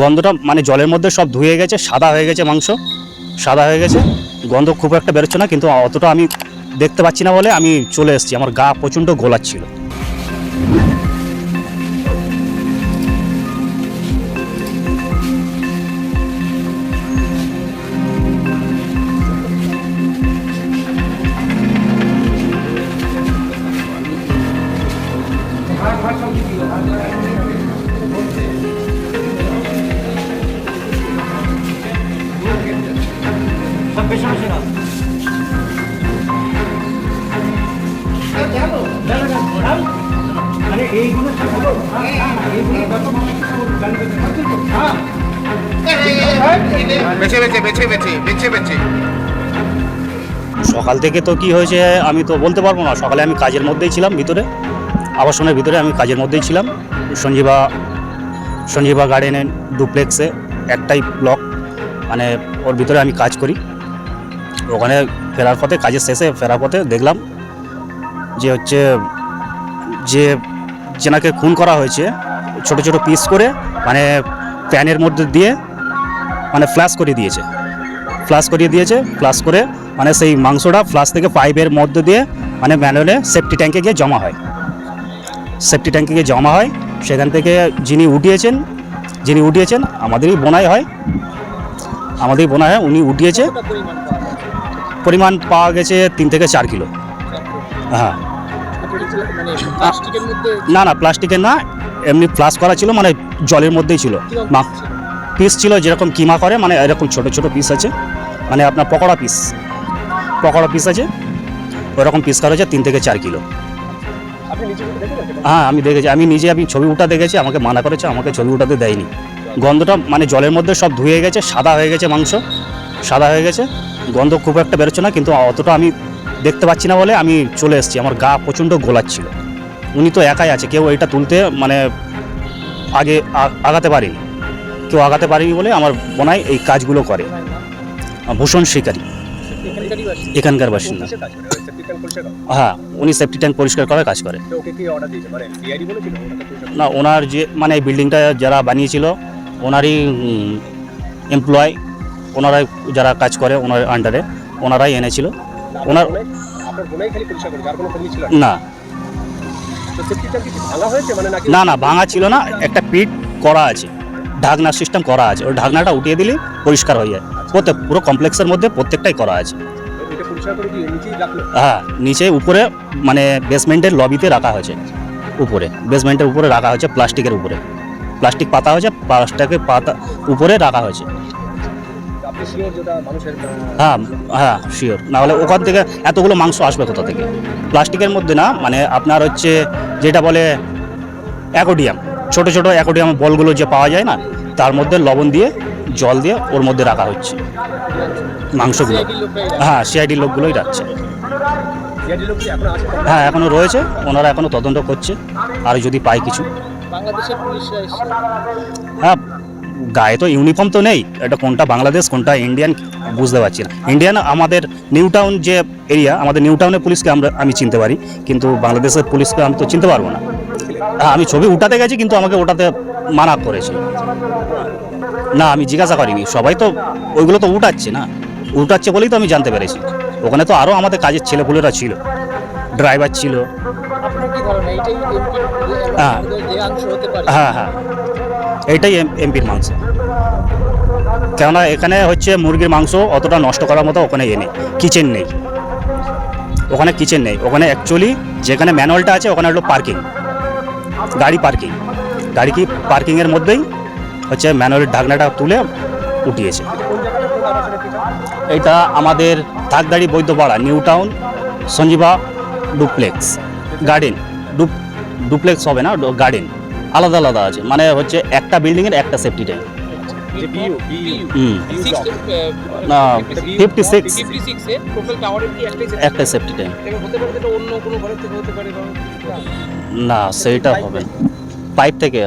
গন্ধটা মানে জলের মধ্যে সব ধুয়ে গেছে, সাদা হয়ে গেছে মাংস, সাদা হয়ে গেছে। গন্ধ খুব একটা বেরোচ্ছে না, কিন্তু অতটা আমি দেখতে পাচ্ছি না বলে আমি চলে এসেছি। আমার গা প্রচণ্ড গোলাচ্ছিল। সকাল থেকে তো কি হয়েছে আমি তো বলতে পারব না। সকালে আমি কাজের মধ্যেই ছিলাম ভিতরে। আবাসনের ভিতরে আমি কাজের মধ্যেই ছিলাম। সঞ্জীবা সঞ্জীবা গার্ডেনের ডুপ্লেক্সে একটাই ব্লক মানে ওর ভিতরে আমি কাজ করি। ওখানে ফেরার পথে, কাজের শেষে ফেরার পথে দেখলাম যে হচ্ছে, যে যেনাকে খুন করা হয়েছে, ছোট ছোট পিস করে মানে প্যানের মধ্যে দিয়ে মানে ফ্ল্যাশ করে দিয়েছে। ফ্লাশ করিয়ে দিয়েছে ফ্লাশ করে মানে সেই মাংসটা ফ্লাশ থেকে পাইপের মধ্যে দিয়ে মানে ম্যানুয়ালে সেফটি ট্যাঙ্কে গিয়ে জমা হয়। সেফটি ট্যাঙ্কে গিয়ে জমা হয়। সেখান থেকে যিনি উঠিয়েছেন যিনি উঠিয়েছেন, আমাদেরই বোনাই হয়। আমাদেরই বোনাই হয়, উনি উঠিয়েছে। পরিমাণ পাওয়া গেছে তিন থেকে চার কিলো। হ্যাঁ। মানে না না প্লাস্টিকের না এমনি ফ্লাশ করা ছিল মানে জলের মধ্যেই ছিল। মা- পিস ছিল যেরকম কিমা করে মানে এরকম ছোট ছোট পিস আছে। মানে আপনার পকোড়া পিস পকোড়া পিস আছে ওরকম পিস করা হয়েছে তিন থেকে চার কিলো। হ্যাঁ আমি দেখেছি। আমি নিজে আমি ছবি উঠা দেখেছি আমাকে মানা করেছে আমাকে ছবি উঠাতে দেয়নি। গন্ধটা মানে জলের মধ্যে সব ধুয়ে গেছে সাদা হয়ে গেছে মাংস সাদা হয়ে গেছে। গন্ধ খুব একটা বেরোচ্ছে না কিন্তু অতটা আমি দেখতে পাচ্ছি না বলে আমি চলে এসেছি। আমার গা প্রচণ্ড গোলাচ্ছিল। উনি তো একাই আছে, কেউ এটা তুলতে মানে আগে আগাতে পারেনি। কেউ আগাতে পারেনি বলে আমার বোনাই এই কাজগুলো করে। ভূষণ শিকারী। এখানকার বাসিন্দা? হ্যাঁ উনি সেফটি ট্যাঙ্ক পরিষ্কার করার কাজ করে। না, ওনার যে মানে এই বিল্ডিংটা যারা বানিয়েছিল, ওনারই এমপ্লয়, ওনারাই যারা কাজ করে, ওনার আন্ডারে, ওনারাই এনেছিল। ওনার না? মানে না না ভাঙা ছিল না একটা পিট করা আছে ঢাকনার সিস্টেম করা আছে ওই ঢাকনাটা উঠিয়ে দিলে পরিষ্কার হয়ে যায়। প্রত্যেক পুরো কমপ্লেক্সের মধ্যে প্রত্যেকটাই করা আছে। হ্যাঁ নিচে উপরে মানে বেসমেন্টের লবিতে রাখা হয়েছে উপরে। বেসমেন্টের উপরে রাখা হয়েছে প্লাস্টিকের উপরে। প্লাস্টিক পাতা হয়েছে প্লাস্টিকের পাতা উপরে রাখা হয়েছে। হ্যাঁ হ্যাঁ শিওর না হলে ওখান থেকে এতগুলো মাংস আসবে কোথা থেকে? প্লাস্টিকের মধ্যে না মানে আপনার হচ্ছে যেটা বলে অ্যাকোডিয়াম ছোট ছোট অ্যাকোডিয়াম বলগুলো যে পাওয়া যায় না তার মধ্যে লবণ দিয়ে জল দিয়ে ওর মধ্যে রাখা হচ্ছে মাংসগুলো। হ্যাঁ সিআইডি লোকগুলোই রাখছে। হ্যাঁ এখনও রয়েছে ওনারা এখনও তদন্ত করছে আর যদি পায় কিছু। হ্যাঁ গায়ে তো ইউনিফর্ম তো নেই এটা কোনটা বাংলাদেশ কোনটা ইন্ডিয়ান বুঝতে পারছি না। ইন্ডিয়ান আমাদের নিউ টাউন যে এরিয়া আমাদের নিউ টাউনের পুলিশকে আমরা আমি চিনতে পারি কিন্তু বাংলাদেশের পুলিশকে আমি তো চিনতে পারব না। হ্যাঁ আমি ছবি উঠাতে গেছি কিন্তু আমাকে ওটাতে মানা করেছিল না আমি জিজ্ঞাসা করিনি সবাই তো ওইগুলো তো উঠাচ্ছে না। উঠাচ্ছে বলেই তো আমি জানতে পেরেছি। ওখানে তো আরও আমাদের কাজের ছেলেপুলেরা ছিল ড্রাইভার ছিল। হ্যাঁ। যে অংশ হতে পারে? হ্যাঁ হ্যাঁ। এইটাই এমপির মাংস। কেননা এখানে হচ্ছে মুরগির মাংস অতটা নষ্ট করার মতো ওখানে এ নেই, কিচেন নেই। ওখানে কিচেন নেই, ওখানে অ্যাকচুয়ালি যেখানে ম্যানুয়ালটা আছে ওখানে হলো পার্কিং গাড়ি পার্কিং গাড়ি কি পার্কিংয়ের মধ্যেই হচ্ছে ম্যানুয়ালের ঢাকনাটা তুলে উঠিয়েছে। এটা আমাদের Thakdari Baidyapara, new town, Sanjiva duplex. Garden, dope, duplex হবে না, গার্ডেন। আলাদা আলাদা আছে। মানে হচ্ছে একটা বিল্ডিংয়ের একটা সেফটি ট্যাঙ্ক Six, না ফিফটি সিক্স? একটা সেফটি ট্যাঙ্ক না সেইটা হবে। পাইপ থেকে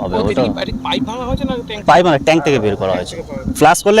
হবে ওটা পাইপ ভাঙা ট্যাঙ্ক মানে ট্যাঙ্ক থেকে বের করা হয়েছে। ফ্লাশ করলে